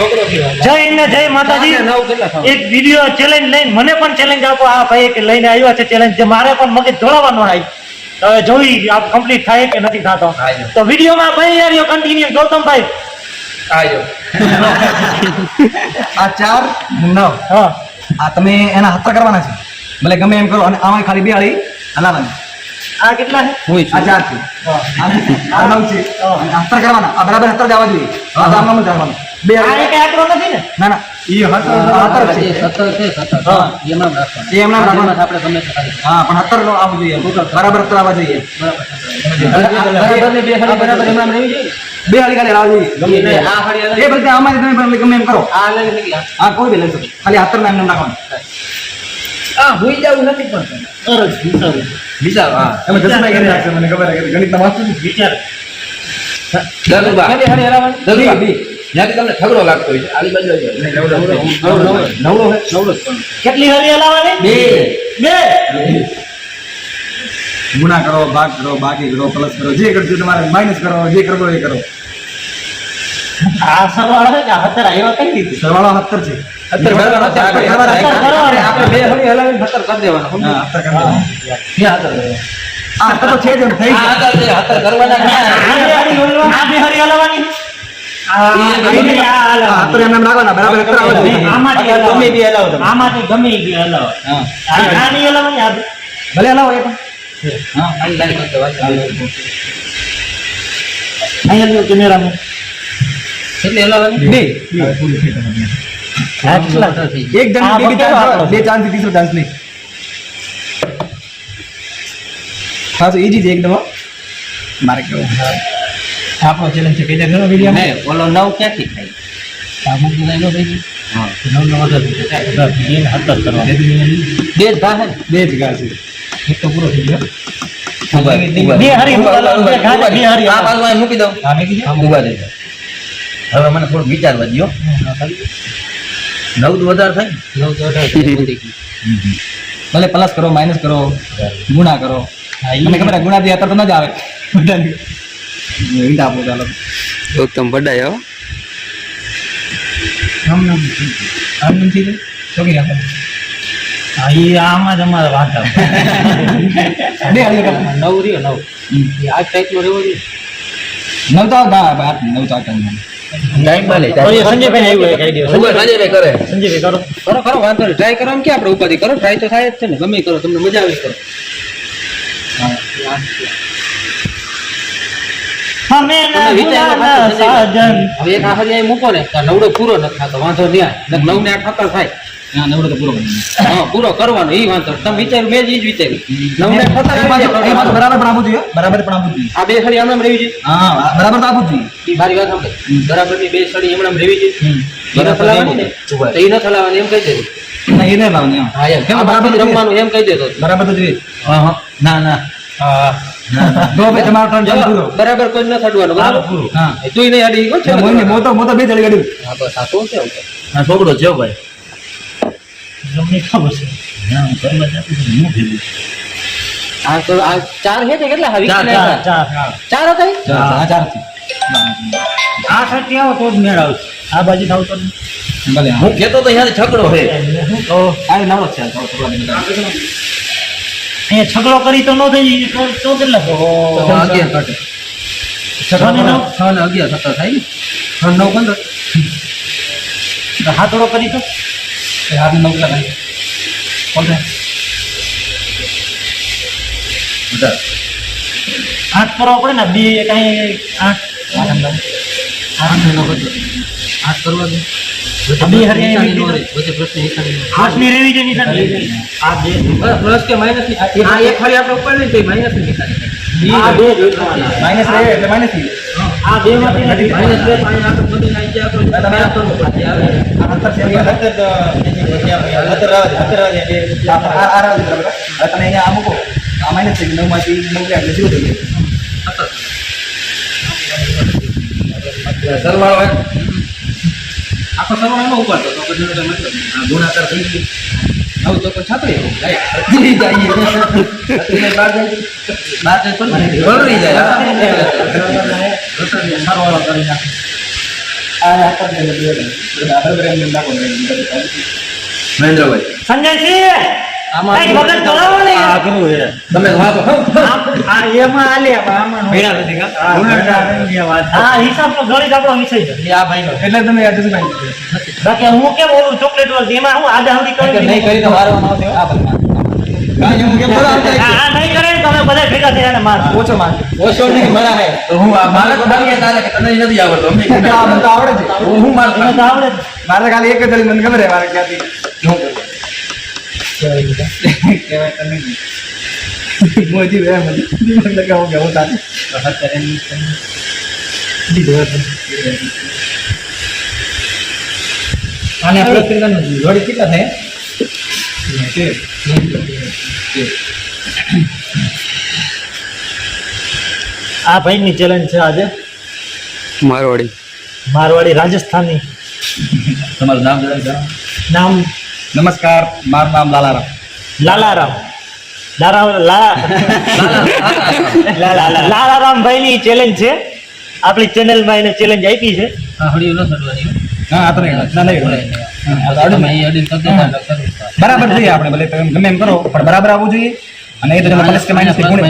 જય ને જય માતાજી? એક વીડિયો ચેલેન્જ લઈને મને પણ ચેલેન્જ આપો. આ ભાઈ કે લઈને આવ્યા છે ચેલેન્જ જે મારે પણ મગજ જોડાવાનો આવી હવે જોઈ આ કમ્પ્લીટ થાય કે નથી થતો. તો વિડીયોમાં ભાઈ યાર કન્ટિન્યુ ગૌતમભાઈ આજો. આ ચાર નવ. હા. આ તમે એના હત્તર કરવાના છે. ભલે ગમે એમ કરો અને આમાં ખાલી બે હાળી હલાવવાની આ કેટલા છે? આ ચાર છે. આ નવ છે. અને કરવાના. આ બરાબર હત્તર જવા જોઈએ. આ આમનામ જ રાખવાનું બે આ કઈ એક આંકડો નથી ને ના ના એ હતર છે સત્તર છે, સત્તર. હા. એમનામ રાખવાનું. એ રાખવાનું. આપણે ગમે હા પણ હતર નો આવવું જોઈએ બરાબર આવવા જોઈએ બરાબર બે હાડી બરાબર એમનામ રહેવી જોઈએ. બે હાળી ખાલી હલાવવા જોઈએ એ આ હાડી એ બધી આમાં તમે ભલે ગમે એમ કરો. આ કોઈ બી લઈ શકો ખાલી હતર ના એમને રાખવાનું આ હોઈ જવું નથી પણ. સરસ વિચાર વિચારો, હા. એમાં જસભાઈ કરી નાખશે મને ખબર છે ગણિત વાંચું. વિચાર કેટલી હાડી હલાવવાની? બી, બી. જ્યાંથી તમને ઠગડો લાગતો હોય છે. બાજુ નવડો, નવડો. કેટલી હરી હલાવવાની બે. બે. ગુણા કરો ભાગ કરો બાકી કરો પ્લસ કરો. જે કરજો તમારે માઇનસ કરો જે કરવો એ કરો. આ સરવાળો છે કે હતર આવ્યા કઈ રીતે? સરવાળો હત્તર છે. આપણે બે હાડી હલાવીને સત્તર કરી દેવાના. સમજો? હા, હત્તર ક્યાં હત્તર આ તો છે જ થઈ છે, હત્તર કરવાના આ બે હરી હલાવવાની. ભલે હલાવો એ? એક ચાન્સ બે ચાન્સ ત્રીસો ચાન્સ નહીં હા તો ઈજી છે એકદમ મારે કેવું આપણો ચેલેન્જ છે. પેલા ઘણો માં. નહીં, ઓલો નવ ક્યાંથી થાય? દઈ દો ભાઈ. હા. નવ નવ હતર કરવા. બે જ? બે જ ઘા છે? એક તો પૂરો થઈ ગયો. બાજુ હવે મને થોડું વિચારવા દો નવ તો વધારે થાય? નવ તો ભલે પ્લસ કરો માઇનસ કરો ગુણા કરો. ખબર છે ગુણાથી અત્યારે તો ન જ આવે. બધાની. પોતા ગૌતમ બડાય હો. આમ નામ છે. નામ છે કે? રાખો. હા, એ આમાં જ અમારે વાત બે નવ રહ્યો નવ. આ ટાઈપનો રહેવો જોઈએ. નવ તો આવ બાર નવ તો આવ ટાઈમમાં. લે તો એ સંજયભાઈને આવ્યું એક idea. સંજયભાઈ કરે. ટ્રાય કરવાનું ક્યાં આપણે ઉપાધિ કરો. ટ્રાય તો થાય જ છે ને. ગમે કરો તમને મજા આવે કરો. અમે ના તમે વિચારો ગુનાના પાછું સંજયભાઈ. સાજન. હવે એક આખરી મૂકો ને તો નવડો પૂરો નથી થતો વાંધો નહીં નવ ને આઠ થાય. હા નવડો તો પૂરો હા પૂરો કરવાનો એ વાંધો તમે વિચાર મેં જ વિચાર્યું. નવ ને આઠ બરાબર પણ આપવું જોઈએ બરાબર પણ આપવું જોઈએ. આ બે સળી હમણાં રહેવી જોઈએ હા બરાબર તો આપવું જોઈએ. મારી વાત બરાબરની બે સળી હમણાં રહેવી જોઈએ ઈ ન બરાબર તો ઈ ન એમ કહી દેજો ના એ લાવવાની હા એમ. બરાબર. રમવાનું એમ કહી બરાબર તો જોઈએ. હા હા. ના ના. હા. જો ભાઈ તમારો ટર્ન પૂરો. બરાબર કોઈ ન બરાબર? હા તું નહીં અડી ગયો છે? મોય ને મો તો મો તો બે ચડી ગાડી હા બસ આ તો છે આવું આ છોકરો છે ભાઈ. તમને ખબર છે. આ તો આ ચાર છે કેટલા? હા, ચાર, ચાર, હતા? ચાર. ચાર હતા? હા આ સાઈડથી આવો તો જ મેળ આવશે. આ બાજુ થાવ તો નહીં. ભલે હું. કેતો તો યાર છકડો હે હું તો આ નવડો છે બધા. અહીંયા છગડો કરી તો ન થઈ તો કેટલા અગિયાર ઘટે. છ ને અગિયાર સત્તર થાય ને? છ નવ પંદર તો હાથોડો કરી તો એ હાથને નવ થાય કોણ થાય આઠ કરવો પડે ને બે કઈ આઠ આઠ નવ. આઠ નવ આઠ કરવા દે. આ બે હારી અહીં નિશાની નો મૂકી રહે. વચ્ચે પ્રશ્ન નિશાની નો રહે. આઠની રેવી છે નિશાની આ બે બસ, પ્લસ કે માઇનસની આ એક ખાલી આપણે ઉપર નહીં તો માઇનસની નિશાની થાય. આ બે જોઈતા. માઇનસ રહે એટલે માઇનસ થઈ આ બે માંથી નથી માઇનસ બે પાંચ આપણે બધું નાખી જાય આપણે તમે આ તો પછી આવે. આ સત્તર છે આ સત્તર તો સત્તર રાવ છે સત્તર રાવ છે એટલે આ આ આ રાવ છે બરાબર હવે તમે અહીંયા આ મૂકો આ માઇનસ થઈ ગયું નવમાંથી નવ ગયા એટલે zero થઈ ગયું સરવાળો હોય. આખો સરવાળો એનો ઉપાડતો તો પછી મતલબ ગુણાકાર થઈ ગયું. નવ કોઈ છત્રી જાય. છત્રી જાય. બહાર જાય. બહાર જાય જાય. સરવાળો કરી નાખો મહેન્દ્રભાઈ સંજયસિંહ હું કેમ ઓલું ચોકલેટ વાળું એમાં હું આડા કરી નહીં કરી મારવાનો આ ભાઈ હા હું કેમ બોલા આ નહીં કરે ને તમે બધા ભેગા થઈને એને ઓછો માર. ઓછો નહીં તો હું મારે તો બાકી તારે તને નથી આવડતો અમને આ મને આવડે છે. હું હું મારતો એને તો આવડે જ. મારે ખાલી એક જ મને ખબર હે મારે ક્યાંથી કહેવાય તમે નહીં મોજી રે મને મને લગાવો કે હું તારે દીધો આને આપણે કરવાનું જોડી કેટલા થાય આ ભાઈની ચેલેન્જ છે આજે? મારવાડી. મારવાડી રાજસ્થાની. તમારું નામ નામ નમસ્કાર મારું નામ લાલારામ. લાલારામ. લાલા- લાલારામ. ભાઈની ચેલેન્જ છે. આપણી ચેનલમાં એને ચેલેન્જ આપી છે. બરાબર જોઈએ આપણે ભલે તમે ગમે એમ કરો પણ બરાબર આવવું જોઈએ. અને એ તો તમે પ્લસ કે માઇનસ કે ગુણ.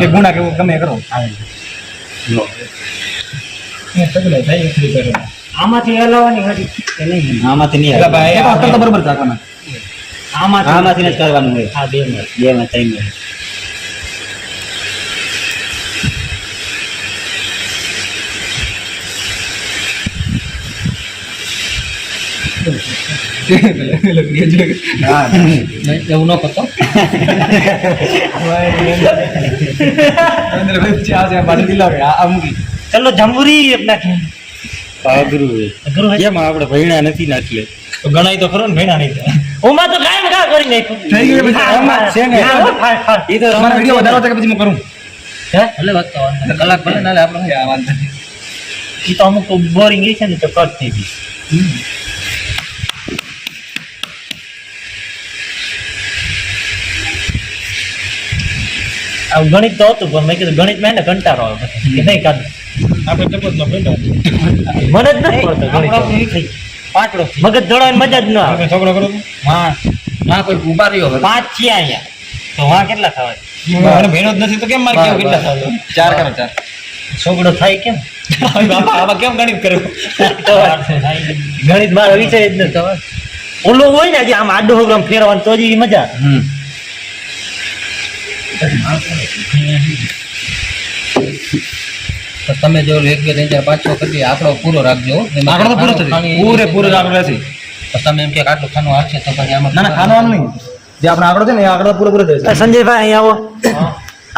કે ગુણા કે ગમે એ કરો. આમાંથી હલાવવાની હતી કે નહીં? આમાંથી નહીં એટલે ભાઈ એ તો બરોબર ચાકવાના આમાંથી આમાંથી જ કરવાનું હોય. આ બે માં બે માં ત્રણ એવું ન કરતો. ચલો જંબુરી એક નાખી અઘરું હે? કેમ આપણે ભણ્યા નથી નાખીએ. તો ગણાય તો ખરો ને ભૈણા નહીં ઓમાં તો કાયમ કા કરી નાખ્યું. થઈ ગયું આમાં છે ને. એ તો તમારો વીડિયો વધારો કે પછી હું કરું? હે? ભલે વાત તો કલાક ભલે નાલે આપણે ઈ તો અમુક બોરિંગ છે ને તો કટ થઈ ગઈ. આ ગણિત તો હતું પણ મેં કીધું ગણિતમાં એને કંટાળો આવે. કે નહીં કાઢું? આપણે ભણ્યા મને જ નથી પડતો ગણિત મગજ દોડવાની મજા જ ન આવે. છોકરો કરો? હા. હા કોઈ ઊભા રહ્યો પાંચ છે અહીંયા. તો વાં કેટલા થવાય? મને ભણ્યો જ નથી તો કેમ મારે કેવું કેટલા થાય ચાર કરો ચાર. છોકડો થાય કેમ? બાપા આમાં કેમ ગણિત કર્યું? ગણિત મારો વિષય જ નથી ઓલો હોય ને જે આમ આડો હોગ્રામ ફેરવાનું તો જ ઈ મજા હમ. તો તમે જો એક બે ત્રણ ચાર પાંચ છ કરી આંકડો પૂરો રાખજો. આંકડો પૂરો થશે. પૂરે પૂરો આંકડો રહેશે. તમે એમ કે આટલું ખાનું છે તો પછી આમાં ના ખાવાનું નહીં. જે આપણે આંકડો છે ને એ આંકડો પૂરો પૂરો થશે. સંજયભાઈ અહીંયા આવો.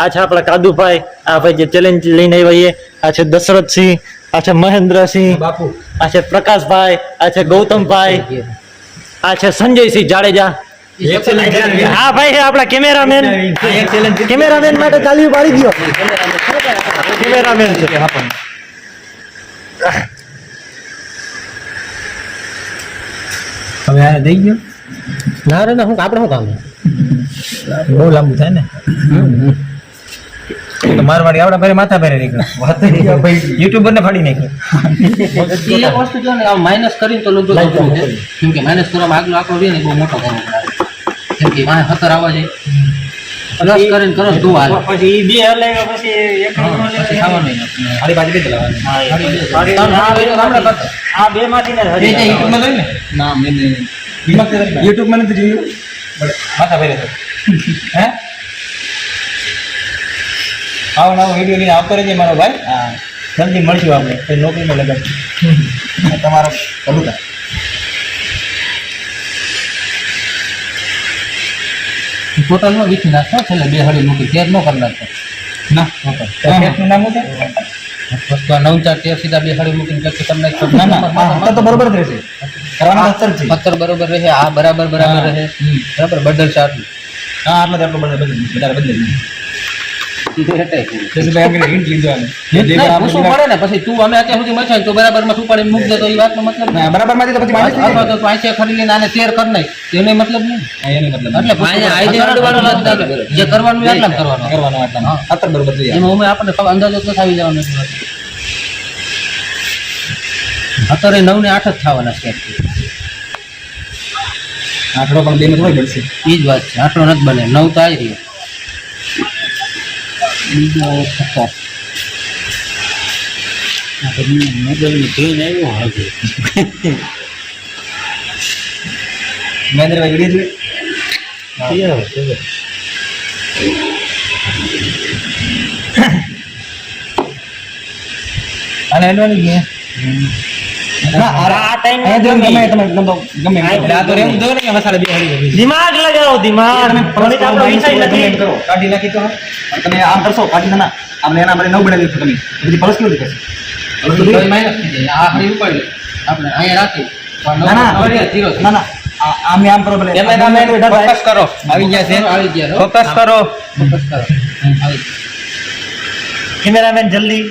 આ છે આપણા કાદુભાઈ આ ભાઈ જે ચેલેન્જ લઈને આવ્યા છે. આ છે દશરથસિંહ આ છે મહેન્દ્રસિંહ બાપુ. આ છે પ્રકાશભાઈ આ છે ગૌતમભાઈ આ છે સંજયસિંહ જાડેજા. હા ભાઈ આપણા કેમેરામેન કેમેરામેન માટે ચાલ્યું પાડી ગયો કેમેરામેન છે હવે આ દઈ ગયો. ના રે ના હું આપણે શું કામ બહુ લાંબુ થાય ને? તો મારવાડી આવડા ભારે માથા ભારે નીકળે. યુટ્યુબર ને ફાડી નાખ્યો એ એક વસ્તુ જો ને આમ માઇનસ કરીને તો લોકો કેમ કે માઇનસ કરવામાં આગલો આંકડો રહે ને બહુ મોટો કરવો પડે કેમ કે વાહે ખતર આવવા જાય. પ્લસ કરીને કરો તું હાલ. પછી ઈ બે હલે પછી એક હારી ખાવાનું નથી. બાજુ બે ચલાવવાની ત્રણ આ બે માંથી ને હરી YouTube માં જોયું ને? ના મેં યુટ્યુબમાં નથી જોયું? બટ માથા ભાઈ થાય હે? આવો નવો વીડિયો લઈને આવતો રહેજે મારો ભાઈ. હા. જલ્દી મળશું આપણે. કોઈ નોકરીમાં લગાડ તમારો કબૂતર. ટોટલ નો વીખી નાખશો છેલ્લે બે હળી મૂકી તેર નો કરી નાખશો ના ખેતનું નામ શું છે નવ ચાર તેર સીધા બે હળી મૂકીને વ્યક્તિ કરી નાખતો ના ના આ હતર તો બરોબર રહેશે પથ્થર બરોબર રહે આ બરાબર બરાબર રહે બરાબર બદલ ચાર હા આટલો જ આટલો બદલે બદલે ને પછી તું અમે અત્યાર સુધી તો બરાબરમાં શું પડે મૂક દે તો એ વાતનો મતલબ બરાબરમાંથી તો પછી તો તું ખરી લઈને આને તેર કરી નાખ એનો મતલબ નહીં. મતલબ એટલે જે કરવાનું એ આટલામાં કરવાનું. કરવાનો આટલામાં. બરોબર એમાં અમે આપણને અંદાજો તો આવી જવાનો અત્યારે નવ ને આઠ જ થવાના છે. આઠડો પણ બે થોડી પડશે એ જ વાત છે. આઠડો નથી બને. નવ તો આવી રહ્યો બીજો સત્તર મોબાઈલની પેન આવ્યો હવે મહેન્દ્રભાઈ વીડિયો અને એનો નહીં દિમાગ લગાવો દિમાગ. નથી. કાઢી નાખી તો તમે આમ કરશો પાછી ના ના આમને એના માટે નવ બનાવી તમે. પછી પરસ કેવી રીતે કરશે? પરસ તો તો માઇનસ થઈ જાય. આ હળી ઉપાડી આપણે અહીંયા રાખી ના ના ના ના. આમે આમ કરો ભલે. ફોકસ કરો. આવી ગયા છે. આવી ગયા ફોકસ કરો. ફોકસ કરો. કેમેરામેન જલ્દી.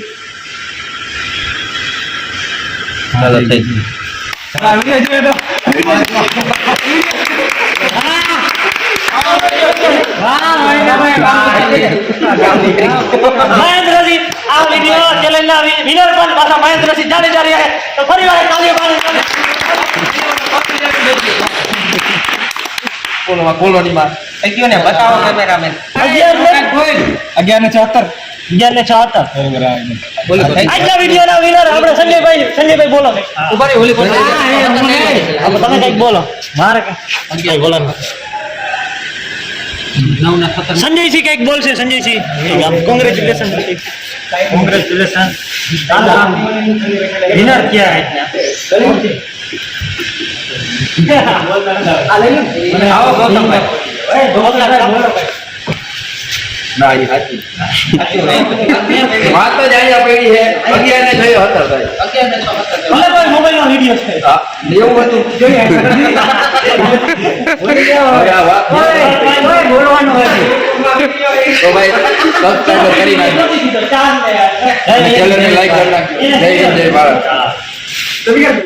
ચાલો થઈ ગયું. મહેન્દ્રસિંહ આ વિડિયો ચેલેન્જ વિનર પણ પાછા મહેન્દ્રસિંહ જાડેજા રહ્યા તો ફરી વાર તાળીઓ પાડી બોલો બોલોની માં થઈ ને બતાવો કેમેરામેન અગિયાર ને ને ચોહત્તર અગિયાર ને છોતેર. બોલો આજના વિડિયોના વિનર આપણે સંજયભાઈ સંજયભાઈ બોલો. ઊભા રહી ઓલી બોલો તમે કંઈક બોલો. મારે. બોલો ના સંજયસિંહ કંઈક બોલશે સંજયસિંહ. કોંગ્રેચ્યુલેશન કોંગ્રેચ્યુલેશન વિનર ક્યાં है આવો ગૌતમભાઈ. ના એ સાચી વાત. જ અહીંયા પડી છે. અગિયાર ને થયો હતો. ભાઈ અગિયાર ને છ સત્તર ભલે કોઈ મોબાઈલનો વિડિયો છે એવું હતું હવે બોલવાનું તો ભાઈ સબસ્ક્રાઈબ કરી જય જય ભારત.